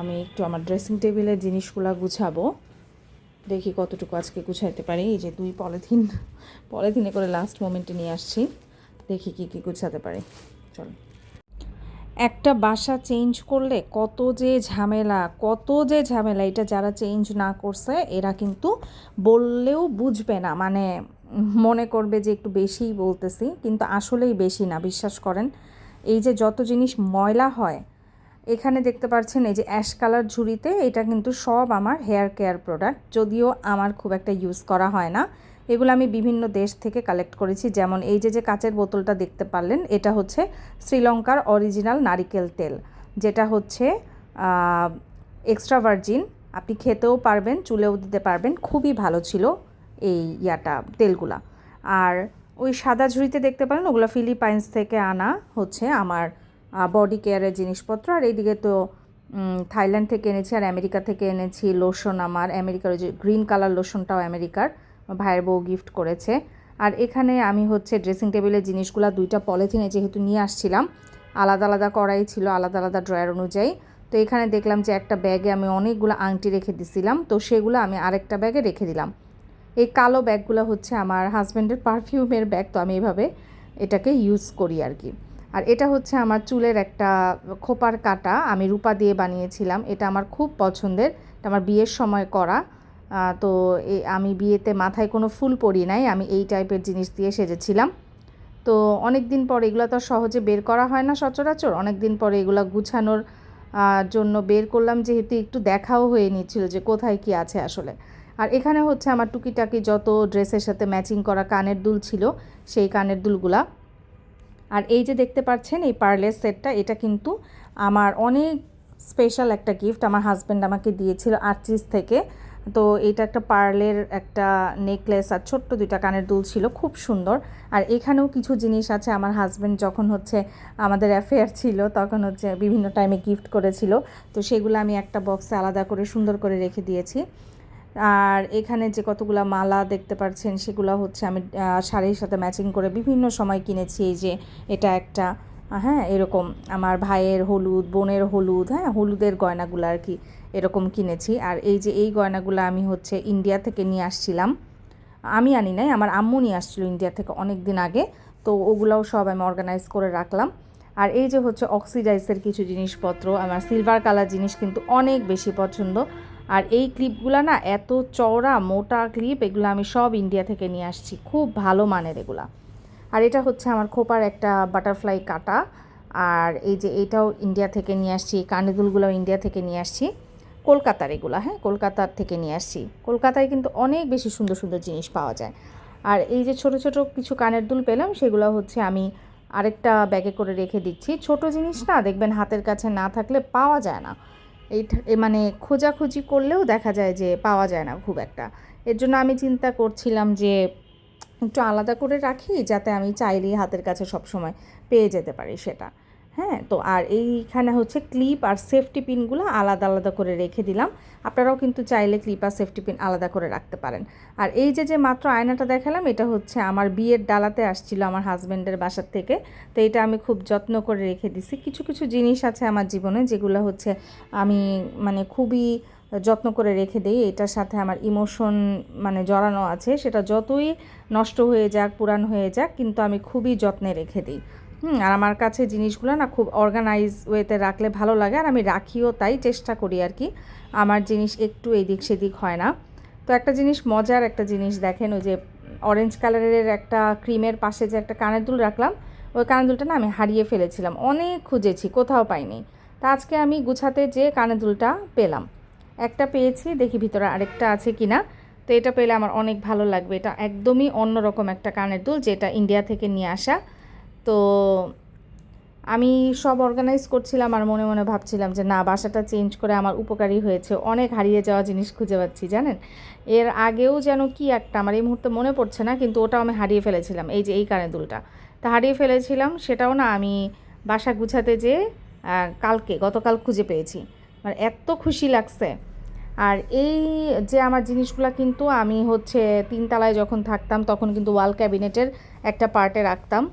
আমি একটু আমার ড্রেসিং টেবিলের জিনিসগুলো গুছাবো। দেখি কতটুকু আজকে গুছাইতে পারি। এই যে দুই পলিথিন, পলিথিনে করে লাস্ট মোমেন্টে নিয়ে আসছি। দেখি কি কি গুছাতে পারি। চলো। একটা বাসা চেঞ্জ করলে কত যে ঝামেলা, কত যে ঝামেলা, এটা যারা চেঞ্জ না করছে, এরা কিন্তু বললেও বুঝবে না। মানে মনে করবে যে একটু বেশিই বলতেছি, কিন্তু আসলেই বেশি না, বিশ্বাস করেন। এই যে যত জিনিস ময়লা হয় এখানে দেখতে পাচ্ছেন এই যে অ্যাশ কালার ঝুড়িতে এটা কিন্তু সব আমার হেয়ার কেয়ার প্রোডাক্ট, যদিও আমার খুব একটা ইউজ করা হয় না। এগুলো আমি বিভিন্ন দেশ থেকে কালেক্ট করেছি, যেমন এই যে যে কাচের বোতলটা দেখতে পারলেন, এটা হচ্ছে শ্রীলঙ্কার অরিজিনাল নারিকেল তেল, যেটা হচ্ছে এক্সট্রা ভার্জিন, আপনি খেতেও পারবেন, চুলেও দিতে পারবেন, খুবই ভালো ছিল এই ইয়াটা, তেলগুলা। আর ওই সাদা ঝুড়িতে দেখতে পারেন, ওগুলো ফিলিপাইন্স থেকে আনা হচ্ছে আমার বডি কেয়ারের জিনিসপত্র। আর এইদিকে তো থাইল্যান্ড থেকে এনেছি আর আমেরিকা থেকে এনেছি লোশন আমার। আমেরিকার যে গ্রিন কালার লোশনটাও আমেরিকার, ভাইয়ের বউ গিফট করেছে। আর এখানে আমি হচ্ছে ড্রেসিং টেবিলের জিনিসগুলো, দুইটা পলিথিনে যেহেতু নিয়ে আসছিলাম, আলাদা আলাদা করাই ছিল, আলাদা আলাদা ড্রয়ার অনুযায়ী। তো এখানে দেখলাম যে একটা ব্যাগে আমি অনেকগুলো আংটি রেখে দিছিলাম, তো সেগুলো আমি আরেকটা ব্যাগে রেখে দিলাম। এই কালো ব্যাগগুলো হচ্ছে আমার হাজব্যান্ডের পারফিউমের ব্যাগ তো আমি এভাবে এটাকে ইউজ করি আর কি। আর এটা হচ্ছে আমার চুলের একটা খোপার কাটা, আমি রূপা দিয়ে বানিয়েছিলাম। এটা আমার খুব পছন্দের, এটা আমার বিয়ের সময় করা। তো আমি বিয়েতে মাথায় কোনো ফুল পরি নাই, আমি এই টাইপের জিনিস দিয়ে সেজেছিলাম। তো অনেক দিন পর এগুলো তো সহজে বের করা হয় না সচরাচর অনেক দিন পরে এগুলো গুছানোর জন্য বের করলাম, যেহেতু একটু দেখাও হয়ে নিচ্ছিল যে কোথায় কি আছে আসলে। আর এখানে হচ্ছে আমার টুকিটাকি যত ড্রেসের সাথে ম্যাচিং করা কানের দুল ছিল, সেই কানের দুলগুলা আর এই যে দেখতে পাচ্ছেন, এই পার্লের সেটটা, এটা কিন্তু আমার অনেক স্পেশাল একটা গিফট আমার হাজব্যান্ড আমাকে দিয়েছিল আর্চিস থেকে। তো এটা একটা পার্লের একটা নেকলেস আর ছোট্ট দুইটা কানের দুল ছিল, খুব সুন্দর। আর এখানেও কিছু জিনিস আছে, আমার হাজব্যান্ড যখন হচ্ছে আমাদের অ্যাফেয়ার ছিল, তখন হচ্ছে বিভিন্ন টাইমে গিফট করেছিল। তো সেগুলো আমি একটা বক্সে আলাদা করে সুন্দর করে রেখে দিয়েছি। আর এখানে যে কতগুলো মালা দেখতে পাচ্ছেন সেগুলো হচ্ছে আমি শাড়ির সাথে ম্যাচিং করে বিভিন্ন সময় কিনেছি। এই যে এটা একটা হ্যাঁ এরকম আমার ভাইয়ের হলুদ, বোনের হলুদ হ্যাঁ হলুদের গয়নাগুলো আর কি এরকম কিনেছি। আর এই যে এই গয়নাগুলো আমি হচ্ছে ইন্ডিয়া থেকে নিয়ে আসছিলাম। আমি আনি নাই, আমার আম্মু নিয়ে আসছিল ইন্ডিয়া থেকে অনেক দিন আগে। তো ওগুলাও সব আমি অর্গানাইজ করে রাখলাম। আর এই যে হচ্ছে অক্সিডাইসের কিছু জিনিসপত্র, আমার সিলভার কালার জিনিস কিন্তু অনেক বেশি পছন্দ। আর এই ক্লিপগুলো না এত চওড়া, মোটা ক্লিপ, এগুলো আমি সব ইন্ডিয়া থেকে নিয়ে আসছি। খুব ভালো মানের এগুলা। আর এটা হচ্ছে আমার খোপার একটা বাটারফ্লাই কাটা। আর এই যে এটাও ইন্ডিয়া থেকে নিয়ে আসছি কানেদুলগুলো ইন্ডিয়া থেকে নিয়ে আসছি। কলকাতার এগুলো হ্যাঁ কলকাতার থেকে নিয়ে আসছি। কলকাতায় কিন্তু অনেক বেশি সুন্দর সুন্দর জিনিস পাওয়া যায়। আর এই যে ছোট ছোট কিছু কানের দুল পেলাম, সেগুলো হচ্ছে আমি আরেকটা ব্যাগে করে রেখে দিচ্ছি। ছোট জিনিস না, দেখবেন হাতের কাছে না থাকলে পাওয়া যায় না। এই মানে খোঁজাখুঁজি করলেও দেখা যায় যে পাওয়া যায় না খুব একটা। এর জন্য আমি চিন্তা করছিলাম যে একটু আলাদা করে রাখি যাতে আমি চাইলেই হাতের কাছে সবসময় পেয়ে যেতে পারি সেটা। হ্যাঁ তো আর এইখানে হচ্ছে ক্লিপ আর সেফটি পিনগুলো আলাদা আলাদা করে রেখে দিলাম। আপনারাও কিন্তু চাইলে ক্লিপ আর সেফটি পিন আলাদা করে রাখতে পারেন। আর এই যে যে মাত্র আয়নাটা দেখালাম, এটা হচ্ছে আমার বিয়ের ডালাতে আসছিল আমার হাজব্যান্ডের বাসার থেকে। তো এটা আমি খুব যত্ন করে রেখে দিছি। কিছু কিছু জিনিস আছে আমার জীবনে যেগুলো হচ্ছে আমি মানে খুবই যত্ন করে রেখে দিই। এটার সাথে আমার ইমোশন মানে জড়ানো আছে। সেটা যতই নষ্ট হয়ে যাক পুরান হয়ে যাক, কিন্তু আমি খুবই যত্নে রেখে দিই। হুম, আর আমার কাছে জিনিসগুলো না খুব অর্গানাইজ ওয়েতে রাখলে ভালো লাগে, আর আমি রাখিও তাই চেষ্টা করি আর কি। আমার জিনিস একটু এদিক সেদিক হয় না। তো একটা জিনিস মজার একটা জিনিস দেখেন, ওই যে অরেঞ্জ কালারের একটা ক্রিমের পাশে যে একটা কানের দুল রাখলাম, ওই কানের দুলটা না আমি হারিয়ে ফেলেছিলাম, অনেক খুঁজেছি, কোথাও পাইনি। তা আজকে আমি গুছাতে যে কানের দুলটা পেলাম, একটা পেয়েছি, দেখি ভিতরে আরেকটা আছে কিনা। তো এটা পেলে আমার অনেক ভালো লাগবে, এটা একদমই অন্যরকম একটা কানের দুল যেটা ইন্ডিয়া থেকে নিয়ে আসা। তো আমি সব অর্গানাইজ করছিলাম আর মনে মনে ভাবছিলাম যে না, বাসাটা চেঞ্জ করে আমার উপকারী হয়েছে। অনেক হারিয়ে যাওয়া জিনিস খুঁজে পাচ্ছি, জানেন? এর আগেও যেন কি একটা আমার এই মুহূর্তে মনে পড়ছে না, কিন্তু ওটাও আমি হারিয়ে ফেলেছিলাম, এই যে এই কানের দুলটা। তা হারিয়ে ফেলেছিলাম, সেটাও না আমি বাসা গুছাতে যে কালকে, গতকাল খুঁজে পেয়েছি। মানে এত খুশি লাগছে। আর এই যে আমার জিনিসগুলো কিন্তু আমি হচ্ছে তিনতলায় যখন থাকতাম, তখন কিন্তু ওয়াল ক্যাবিনেটের একটা পার্টে রাখতাম।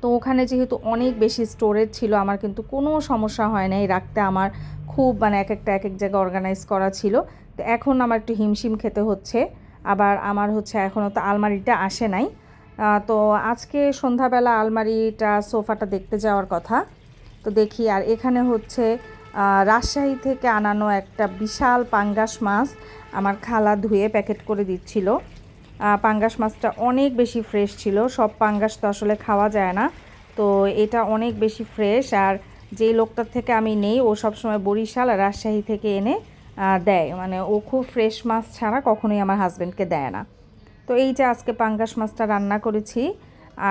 তো ওখানে যেহেতু অনেক বেশি স্টোরেজ ছিল, আমার কিন্তু কোনো সমস্যা হয় নাই রাখতে। আমার খুব মানে এক একটা, এক এক জায়গায় অর্গানাইজ করা ছিল। তো এখন আমার একটু হিমশিম খেতে হচ্ছে। আবার আমার হচ্ছে এখনও তো আলমারিটা আসে নাই। তো আজকে সন্ধ্যাবেলা আলমারিটা, সোফাটা দেখতে যাওয়ার কথা। তো দেখি, আর এখানে হচ্ছে রাজশাহী থেকে আনানো একটা বিশাল পাঙ্গাস মাছ আমার খালা ধুয়ে প্যাকেট করে দিচ্ছিল। পাঙ্গাস মাছটা অনেক বেশি ফ্রেশ ছিল। সব পাঙ্গাস তো আসলে খাওয়া যায় না। তো এটা অনেক বেশি ফ্রেশ আর যেই লোকটার থেকে আমি নেই, ও সবসময় বরিশাল আর রাজশাহী থেকে এনে দেয়। মানে ও খুব ফ্রেশ মাছ ছাড়া কখনোই আমার হাজব্যান্ডকে দেয় না। তো এই যে আজকে পাঙ্গাস মাছটা রান্না করেছি,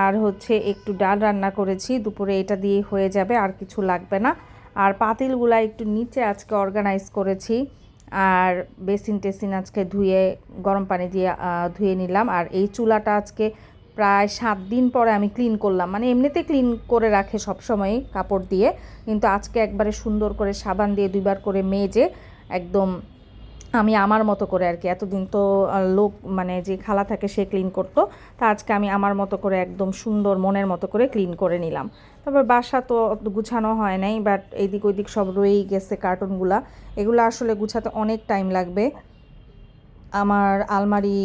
আর হচ্ছে একটু ডাল রান্না করেছি, দুপুরে এটা দিয়ে হয়ে যাবে, আর কিছু লাগবে না। আর পাতিলগুলা একটু নিচে আজকে অর্গানাইজ করেছি। আর বেসিন টেসিন আজকে ধুয়ে, গরম পানি দিয়ে ধুয়ে নিলাম। আর এই চুলাটা আজকে প্রায় সাত দিন পরে আমি ক্লিন করলাম। মানে এমনিতে ক্লিন করে রাখে সবসময় কাপড় দিয়ে, কিন্তু আজকে একবারে সুন্দর করে সাবান দিয়ে দুইবার করে মেজে একদম আমি আমার মতো করে আর কি। এতদিন তো লোক মানে যে খালা থাকে সে ক্লিন করতো। তা আজকে আমি আমার মতো করে একদম সুন্দর মনের মতো করে ক্লিন করে নিলাম। তারপর বাসা তো গুছানো হয় নাই বাট এইদিক ওইদিক সব রয়েই গেছে কার্টুনগুলা এগুলো আসলে গুছাতে অনেক টাইম লাগবে। আমার আলমারি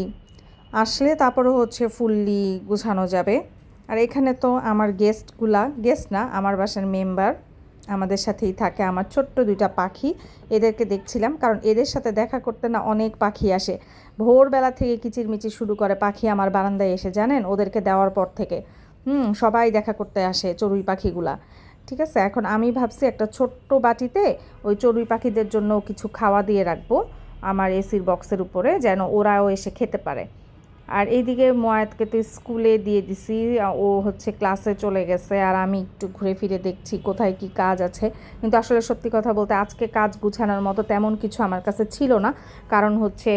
আসলে তারপরে হচ্ছে ফুললি গুছানো যাবে। আর এখানে তো আমার গেস্টগুলা গেস্ট না, আমার বাসার মেম্বার আমাদের সাথেই থাকে আমার ছোট্ট দুইটা পাখি। এদেরকে দেখছিলাম, কারণ এদের সাথে দেখা করতে না অনেক পাখি আসে। ভোরবেলা থেকে কিচিরমিচির শুরু করে পাখি আমার বারান্দায় এসে, জানেন? ওদেরকে দেওয়ার পর থেকে। হুম, সবাই দেখা করতে আসে চড়ুই পাখিগুলা। ঠিক আছে, এখন আমি ভাবছি একটা ছোট্ট বাটিতে ওই চড়ুই পাখিদের জন্য কিছু খাওয়া দিয়ে রাখব আমার এসির বক্সের উপরে, যেন ওরাও এসে খেতে পারে। আর এইদিকে ময়াতকে তো স্কুলে দিয়ে দিছি ও হচ্ছে ক্লাসে চলে গেছে আর আমি একটু ঘুরে ফিরে দেখছি কোথায় কি কাজ আছে। কিন্তু আসলে সত্যি কথা বলতে আজকে কাজ গুছানোর মতো তেমন কিছু আমার কাছে ছিল না। কারণ হচ্ছে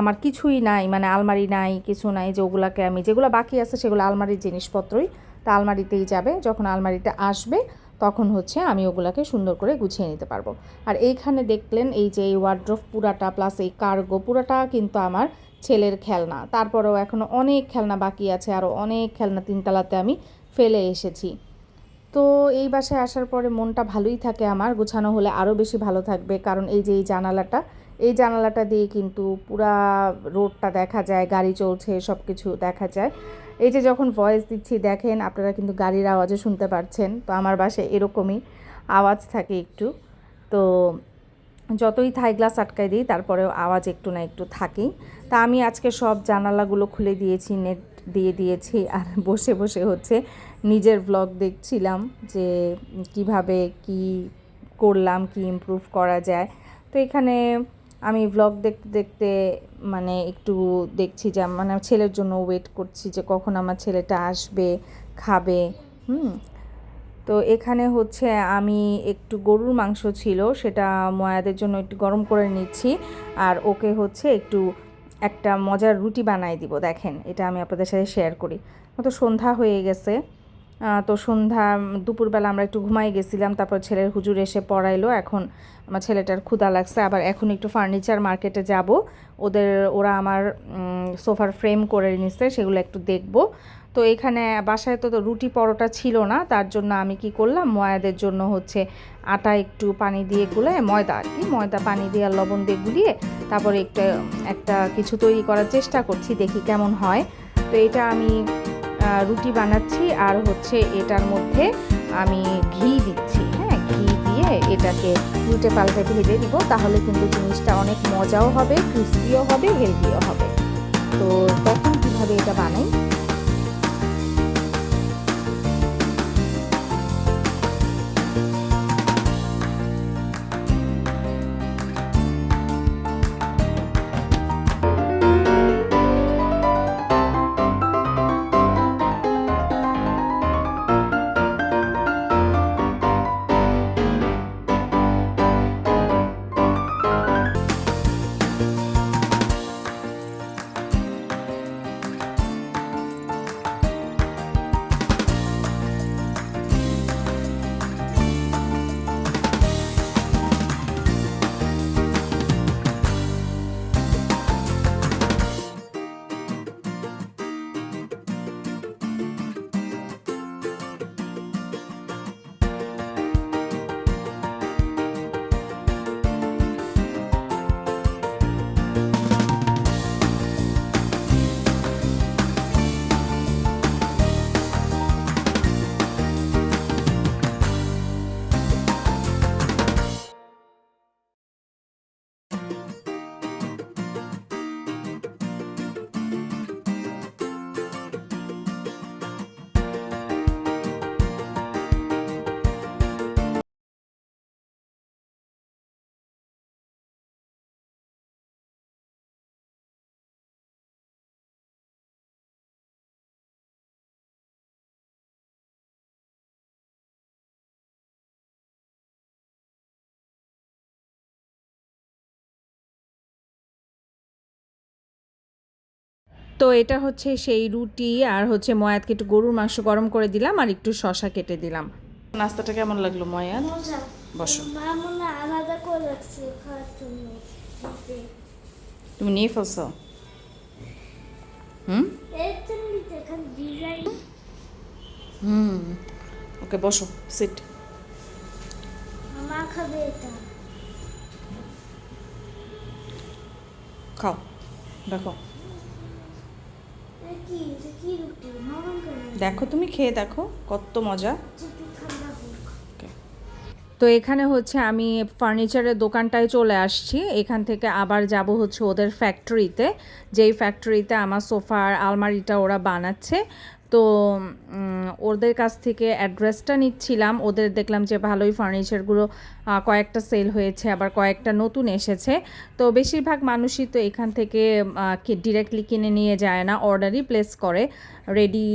আমার কিছুই নাই মানে আলমারি নাই, কিছু নাই যে ওগুলাকে আমি, যেগুলো বাকি আছে সেগুলো আলমারির জিনিসপত্রই। তা আলমারিতেই যাবে, যখন আলমারিটা আসবে তখন হচ্ছে আমি ওগুলাকে সুন্দর করে গুছিয়ে নিতে পারব। আর এইখানে দেখলেন এই যে এই ওয়ার্ড্রফ পুরাটা প্লাস এই কার্গো পুরাটা কিন্তু আমার ছেলের খেলনা। তারপরেও এখনও অনেক খেলনা বাকি আছে আরও অনেক খেলনা তিনতলাতে আমি ফেলে এসেছি। তো এই বাসায় আসার পরে মনটা ভালোই থাকে আমার, গোছানো হলে আরও বেশি ভালো থাকবে। কারণ এই যে এই জানালাটা এই জানালাটা দিয়ে কিন্তু পুরা রোডটা দেখা যায়, গাড়ি চলছে সব কিছু দেখা যায়। এই যে যখন ভয়েস দিচ্ছি, দেখেন আপনারা কিন্তু গাড়ির আওয়াজও শুনতে পারছেন। তো আমার বাসায় এরকমই আওয়াজ থাকে একটু। তো যতই থাই গ্লাস আটকাই দিই, তারপরেও আওয়াজ একটু না একটু থাকেই। তা আমি আজকে সব জানালাগুলো খুলে দিয়েছি, নেট দিয়ে দিয়েছি আর বসে বসে হচ্ছে নিজের ব্লগ দেখছিলাম যে কীভাবে কি করলাম, কি ইমপ্রুভ করা যায়। তো এখানে আমি ব্লগ দেখতে দেখতে মানে একটু দেখছি যে মানে ছেলের জন্য ওয়েট করছি যে কখন আমার ছেলেটা আসবে, খাবে, হুম। তো এখানে হচ্ছে আমি একটু গরুর মাংস ছিল, সেটা ময়াদের জন্য একটু গরম করে নিচ্ছি আর ওকে হচ্ছে একটু একটা মজার রুটি বানাই দিব, দেখেন, এটা আমি আপনাদের সাথে শেয়ার করি। তো সন্ধ্যা হয়ে গেছে তো সন্ধ্যা দুপুরবেলা আমরা একটু ঘুমাই গেছিলাম, তারপর ছেলের হুজুর এসে পড়াইলো, এখন আমার ছেলেটার ক্ষুদা লাগছে, আবার এখন একটু ফার্নিচার মার্কেটে যাব, ওদের, ওরা আমার সোফার ফ্রেম করে নিচ্ছে সেগুলো একটু দেখব। তো এখানে বাসায় তো রুটি পরোটা ছিল না, তার জন্য আমি কি করলাম, ময়াদের জন্য হচ্ছে আটা একটু পানি দিয়ে গুলে, ময়দা আর কি, ময়দা, পানি দিয়ে আর লবণ দিয়ে গুলিয়ে তারপরে একটা একটা কিছু তৈরি করার চেষ্টা করছি, দেখি কেমন হয়। তো এটা আমি রুটি বানাচ্ছি আর হচ্ছে এটার মধ্যে আমি ঘি দিচ্ছি হ্যাঁ ঘি দিয়ে এটাকে উল্টে পাল্টে ভেজে দিব, তাহলে কিন্তু জিনিসটা অনেক মজাও হবে ক্রিস্পিও হবে হেলদিও হবে। তো তো এটা হচ্ছে সেই রুটি আর হচ্ছে ময়াতকে একটু গরুর মাংস গরম করে দিলাম আর একটু শশা কেটে দিলাম। নাস্তাটা কেমন লাগল ময়াত? বসো। তুমি নিয়ে ফেলছো? হুম? হুম। ওকে বসো সিট খাবে এটা। খাও দেখো এটা কি এটা কি রুটি নরম করে দেখো তুমি খেয়ে দেখো কত মজা। তো এখানে হচ্ছে আমি ফার্নিচারের দোকানটায় চলে আসছি। এখান থেকে আবার যাব হচ্ছে ওদের ফ্যাক্টরিতে যেই ফ্যাক্টরিতে আমার সোফার আলমারিটা ওরা বানাচ্ছে। তো ওদের কাছ থেকে অ্যাড্রেসটা নিচ্ছিলাম। ওদের দেখলাম যে ভালোই ফার্নিচারগুলো কয়েকটা সেল হয়েছে, আবার কয়েকটা নতুন এসেছে। তো বেশিরভাগ মানুষই তো এখান থেকে ডিরেক্টলি কিনে নিয়ে যায় না অর্ডারই প্লেস করে। রেডি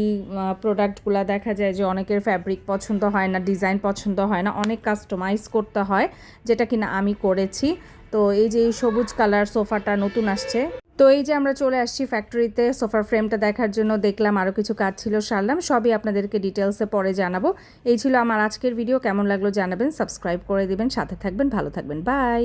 প্রোডাক্টগুলো দেখা যায় যে অনেকের ফ্যাব্রিক পছন্দ হয় না ডিজাইন পছন্দ হয় না, অনেক কাস্টমাইজ করতে হয়, যেটা কিনা আমি করেছি। তো এই যে এই সবুজ কালার সোফাটা নতুন আসছে। তো এই যে আমরা চলে আসছি ফ্যাক্টরিতে সোফার ফ্রেমটা দেখার জন্য দেখলাম আরও কিছু কাজ ছিল সারলাম, সবই আপনাদেরকে ডিটেলসে পরে জানাব। এই ছিল আমার আজকের ভিডিও কেমন লাগল জানাবেন সাবস্ক্রাইব করে দেবেন, সাথে থাকবেন, ভালো থাকবেন বাই